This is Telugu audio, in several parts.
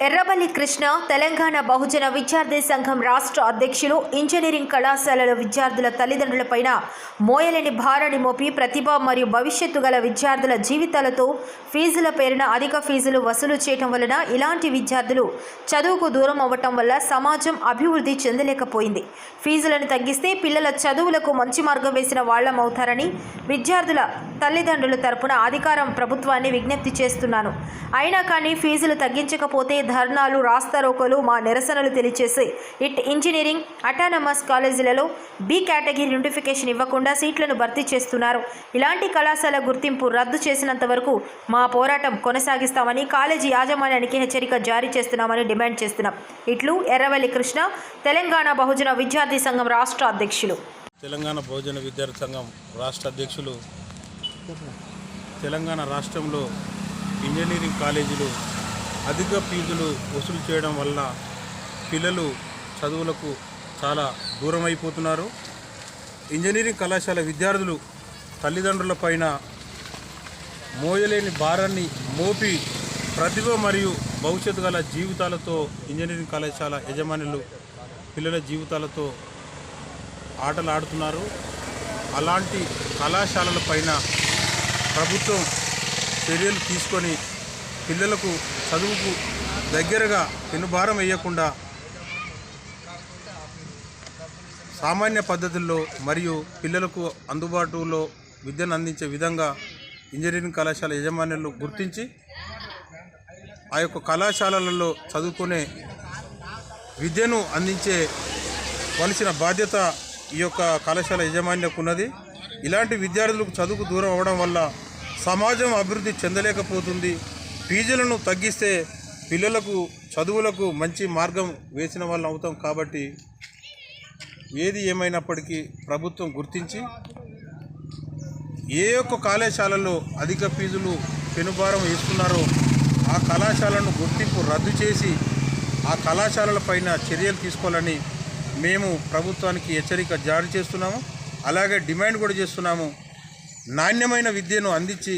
ఎర్రబల్లి కృష్ణ తెలంగాణ బహుజన విద్యార్థి సంఘం రాష్ట్ర అధ్యక్షులు ఇంజనీరింగ్ కళాశాలల విద్యార్థుల తల్లిదండ్రులపైన మోయలేని భారాన్ని మోపి ప్రతిభ మరియు భవిష్యత్తు గల విద్యార్థుల జీవితాలతో ఫీజుల పేరున అధిక ఫీజులు వసూలు చేయటం వలన ఇలాంటి విద్యార్థులు చదువుకు దూరం అవ్వటం వల్ల సమాజం అభివృద్ధి చెందలేకపోయింది. ఫీజులను తగ్గిస్తే పిల్లల చదువులకు మంచి మార్గం వేసిన వాళ్ళం అవుతారని విద్యార్థుల తల్లిదండ్రుల తరపున అధికారం ప్రభుత్వాన్ని విజ్ఞప్తి చేస్తున్నాను. అయినా కానీ ఫీజులు తగ్గించకపోతే ధర్నాలు రాస్తారోకోలు మా నిరసనలు తెలియచేసి ఇట్ ఇంజనీరింగ్ అటానమస్ కాలేజీలలో బి కేటగిరీ నోటిఫికేషన్ ఇవ్వకుండా సీట్లను భర్తీ చేస్తున్నారు. ఇలాంటి కళాశాల గుర్తింపు రద్దు చేసినంత వరకు మా పోరాటం కొనసాగిస్తామని కాలేజీ యాజమాన్యానికి హెచ్చరిక జారీ చేస్తున్నామని డిమాండ్ చేస్తున్నాం. ఇట్లు ఎర్రవల్లి కృష్ణ తెలంగాణ బహుజన విద్యార్థి సంఘం రాష్ట్ర అధ్యక్షులు. తెలంగాణ బహుజన విద్యార్థి సంఘం రాష్ట్ర అధ్యక్షులు తెలంగాణ రాష్ట్రంలో ఇంజనీరింగ్ కాలేజీలు అధిక ఫీజులు వసూలు చేయడం వల్ల పిల్లలు చదువులకు చాలా దూరం అయిపోతున్నారు ఇంజనీరింగ్ కళాశాల విద్యార్థులు తల్లిదండ్రుల పైన మోయలేని భారాన్ని మోపి ప్రతిభ మరియు భవిష్యత్తు గల జీవితాలతో ఇంజనీరింగ్ కళాశాల యజమానులు పిల్లల జీవితాలతో ఆటలు ఆడుతున్నారు అలాంటి కళాశాలల పైన ప్రభుత్వం చర్యలు తీసుకొని పిల్లలకు చదువుకు దగ్గరగా పెనుభారం వేయకుండా సామాన్య పద్ధతుల్లో మరియు పిల్లలకు అందుబాటులో విద్యను అందించే విధంగా ఇంజనీరింగ్ కళాశాల యజమానులు గుర్తించి ఆ యొక్క కళాశాలలలో చదువుకునే విద్యను అందించే వలసిన బాధ్యత ఈ యొక్క కళాశాల యజమాన్యకు ఉన్నది. ఇలాంటి విద్యార్థులకు చదువుకు దూరం అవ్వడం వల్ల సమాజం అభివృద్ధి చెందలేకపోతుంది. ఫీజులను తగ్గిస్తే పిల్లలకు చదువులకు మంచి మార్గం వేసిన వాళ్ళం అవుతాం కాబట్టి ఏది ఏమైనప్పటికీ ప్రభుత్వం గుర్తించి ఏ ఒక్క కళాశాలలో అధిక ఫీజులు పెనుభారం వేస్తున్నారో ఆ కళాశాలను గుర్తింపు రద్దు చేసి ఆ కళాశాలల పైన చర్యలు తీసుకోవాలని మేము ప్రభుత్వానికి హెచ్చరిక జారీ చేస్తున్నాము. అలాగే డిమాండ్ కూడా చేస్తున్నాము. నాణ్యమైన విద్యను అందించి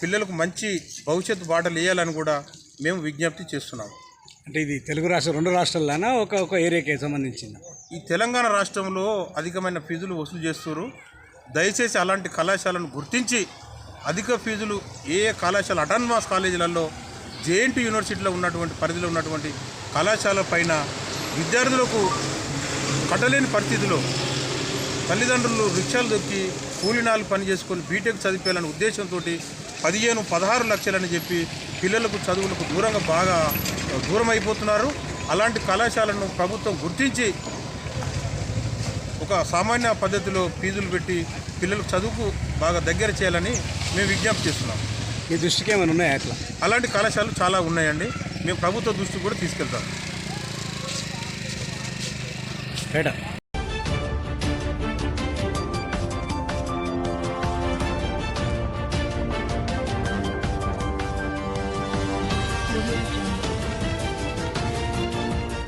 పిల్లలకు మంచి భవిష్యత్తు బాటలు వేయాలని కూడా మేము విజ్ఞప్తి చేస్తున్నాము అంటే ఇది తెలుగు రాష్ట్రం రెండు రాష్ట్రాల్లోనా? ఒక ఒక ఏరియాకి సంబంధించింది? ఈ తెలంగాణ రాష్ట్రంలో అధికమైన ఫీజులు వసూలు చేస్తున్నారు. దయచేసి అలాంటి కళాశాలను గుర్తించి అధిక ఫీజులు ఏ ఏ కళాశాల అటానమస్ కాలేజీలలో జేఎన్టీ యూనివర్సిటీలో ఉన్నటువంటి పరిధిలో ఉన్నటువంటి కళాశాల పైన విద్యార్థులకు కట్టలేని పరిస్థితిలో తల్లిదండ్రులు రిక్షాలు దొక్కి కూలినాలు పని చేసుకొని బీటెక్ చదివేయాలనే ఉద్దేశంతో పదిహేను పదహారు లక్షలని చెప్పి పిల్లలకు చదువులకు దూరంగా బాగా దూరం అయిపోతున్నారు అలాంటి కళాశాలను ప్రభుత్వం గుర్తించి ఒక సామాన్య పద్ధతిలో ఫీజులు పెట్టి పిల్లలకు చదువుకు బాగా దగ్గర చేయాలని మేము విజ్ఞప్తి చేస్తున్నాం. మీ దృష్టికి ఏమైనా ఉన్నాయా అట్లా? అలాంటి కళాశాలలు చాలా ఉన్నాయండి. మేము ప్రభుత్వ దృష్టికి కూడా తీసుకెళ్తాం.